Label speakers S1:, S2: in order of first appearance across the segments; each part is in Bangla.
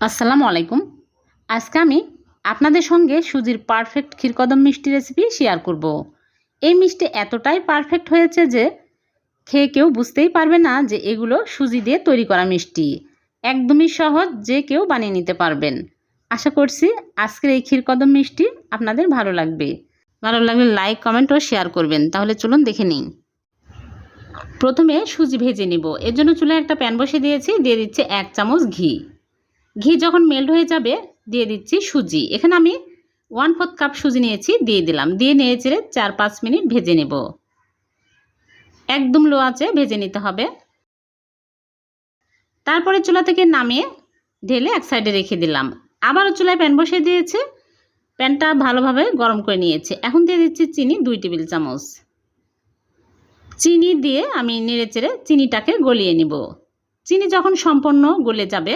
S1: আসসালামু আলাইকুম। আজকে আমি আপনাদের সঙ্গে সুজির পারফেক্ট ক্ষীরকদম মিষ্টি রেসিপি শেয়ার করব। এই মিষ্টি এতটাই পারফেক্ট হয়েছে যে খেয়ে কেউ বুঝতেই পারবে না যে এগুলো সুজি দিয়ে তৈরি করা মিষ্টি। একদমই সহজ যে কেউ বানিয়ে নিতে পারবেন। আশা করছি আজকের এই ক্ষীরকদম মিষ্টি আপনাদের ভালো লাগবে। ভালো লাগলে লাইক কমেন্ট ও শেয়ার করবেন। তাহলে চলুন দেখে নিন প্রথমে সুজি ভেজে নিব। এর জন্য চুলায় একটা প্যান বসে দিয়েছি। দিয়ে দিচ্ছে এক চামচ ঘি। ঘি যখন মেল্ট হয়ে যাবে, দিয়ে দিচ্ছি সুজি। এখানে আমি ওয়ান ফোর্থ কাপ সুজি নিয়েছি, দিয়ে দিলাম। দিয়ে নিয়ে চেড়ে চার পাঁচ মিনিট ভেজে নেব। একদম লো আছে ভেজে নিতে হবে। তারপরে চুলা থেকে নামিয়ে ঢেলে এক সাইডে রেখে দিলাম। আবারও চুলায় প্যান বসিয়ে দিয়েছে। প্যানটা ভালোভাবে গরম করে নিয়েছে। এখন দিয়ে দিচ্ছি চিনি দুই টেবিল চামচ। চিনি দিয়ে আমি নেড়ে চেড়ে চিনিটাকে গলিয়ে নিব। চিনি যখন সম্পূর্ণ গলে যাবে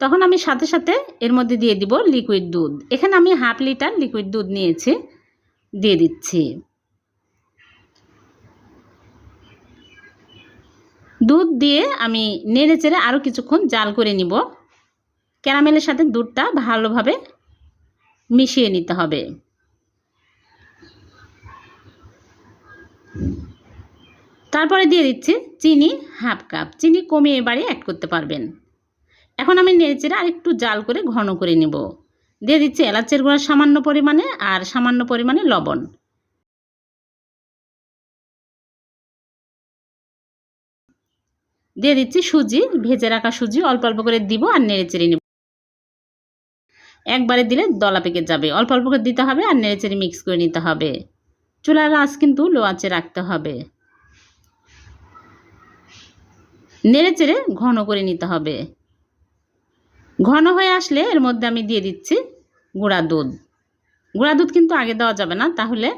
S1: তখন আমি সাথে সাথে এর মধ্যে দিয়ে দিব লিকুইড দুধ। এখানে আমি হাফ লিটার লিকুইড দুধ নিয়েছি, দিয়ে দিচ্ছি। দুধ দিয়ে আমি নেড়ে চেড়ে আরও কিছুক্ষণ জাল করে নিব। ক্যারামেলের সাথে দুধটা ভালোভাবে মিশিয়ে নিতে হবে। তারপরে দিয়ে দিচ্ছি চিনি হাফ কাপ। চিনি কমিয়ে এবারে অ্যাড করতে পারবেন। এখন আমি নেড়েচেড়ে আর একটু জাল করে ঘন করে নেব। দিয়ে দিচ্ছি এলাচের গুঁড়া সামান্য পরিমাণে আর সামান্য পরিমাণে লবণ। দিয়ে দিচ্ছি সুজি, ভেজে রাখা সুজি অল্প অল্প করে দিব আর নেড়েচেড়ে নেব। একবারে দিলে দলা পেকে যাবে। অল্প অল্প করে দিতে হবে আর নেড়েচেড়ে মিক্স করে নিতে হবে। চুলার আঁচ কিন্তু লো আঁচে রাখতে হবে। নেড়েচেড়ে ঘন করে নিতে হবে। ঘন হয়ে আসলে এর মধ্যে আমি দিয়ে দিচ্ছি গুঁড়া দুধ। গুঁড়া দুধ কিন্তু আগে দেওয়া যাবে না, তাহলে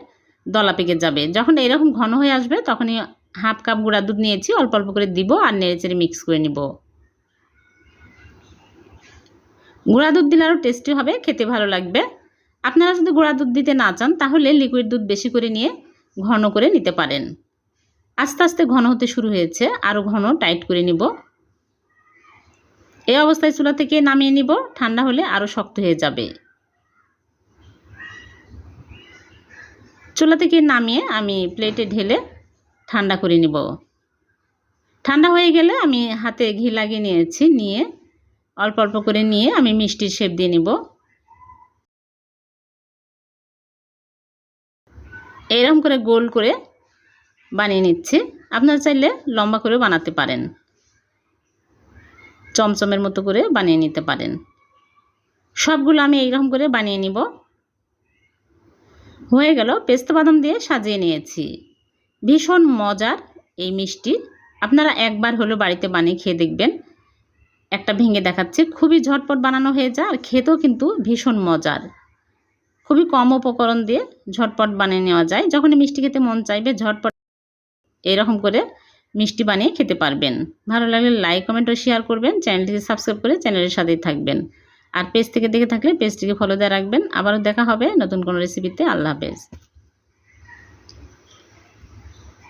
S1: দলা পেকে যাবে। যখন এরকম ঘন হয়ে আসবে, তখনই হাফ কাপ গুঁড়া দুধ নিয়েছি, অল্প অল্প করে দিব আর নেড়েচেড়ে মিক্স করে নিব। গুঁড়া দুধ দিলে আরও টেস্টি হবে, খেতে ভালো লাগবে। আপনারা যদি গুঁড়া দুধ দিতে না চান, তাহলে লিকুইড দুধ বেশি করে নিয়ে ঘন করে নিতে পারেন। আস্তে আস্তে ঘন হতে শুরু হয়েছে, আরও ঘন টাইট করে নিব। এই অবস্থায় চুলা থেকে নামিয়ে নিব। ঠান্ডা হলে আরও শক্ত হয়ে যাবে। চুলা থেকে নামিয়ে আমি প্লেটে ঢেলে ঠান্ডা করে নিব। ঠান্ডা হয়ে গেলে আমি হাতে ঘি লাগিয়ে নিয়েছি। নিয়ে অল্প অল্প করে নিয়ে আমি মিষ্টির শেপ দিয়ে নিব। এইরকম করে গোল করে বানিয়ে নিচ্ছি। আপনারা চাইলে লম্বা করে বানাতে পারেন। চমচমের মতো করে বানিয়ে নিতে পারেন। সবগুলো আমি এইরকম করে বানিয়ে নিব। হয়ে গেল, পেস্তা বাদাম দিয়ে সাজিয়ে নিয়েছি। ভীষণ মজার এই মিষ্টি। আপনারা একবার হলো বাড়িতে বানিয়ে খেয়ে দেখবেন। একটা ভেঙে দেখাচ্ছে, খুবই ঝটপট বানানো হয়ে যায় আর খেতেও কিন্তু ভীষণ মজার। খুবই কম উপকরণ দিয়ে ঝটপট বানিয়ে নেওয়া যায়। যখনই মিষ্টি খেতে মন চাইবে, ঝটপট এরকম করে মিষ্টি বানিয়ে খেতে পারবেন। ভালো লাগলে লাইক কমেন্ট ও শেয়ার করবেন। চ্যানেলটিকে সাবস্ক্রাইব করে চ্যানেলের সাথেই থাকবেন। আর পেজ থেকে দেখে থাকলে পেজটিকে ফলো দিয়ে রাখবেন। আবারও দেখা হবে নতুন কোনো রেসিপিতে আল্লাহ হাফেজ।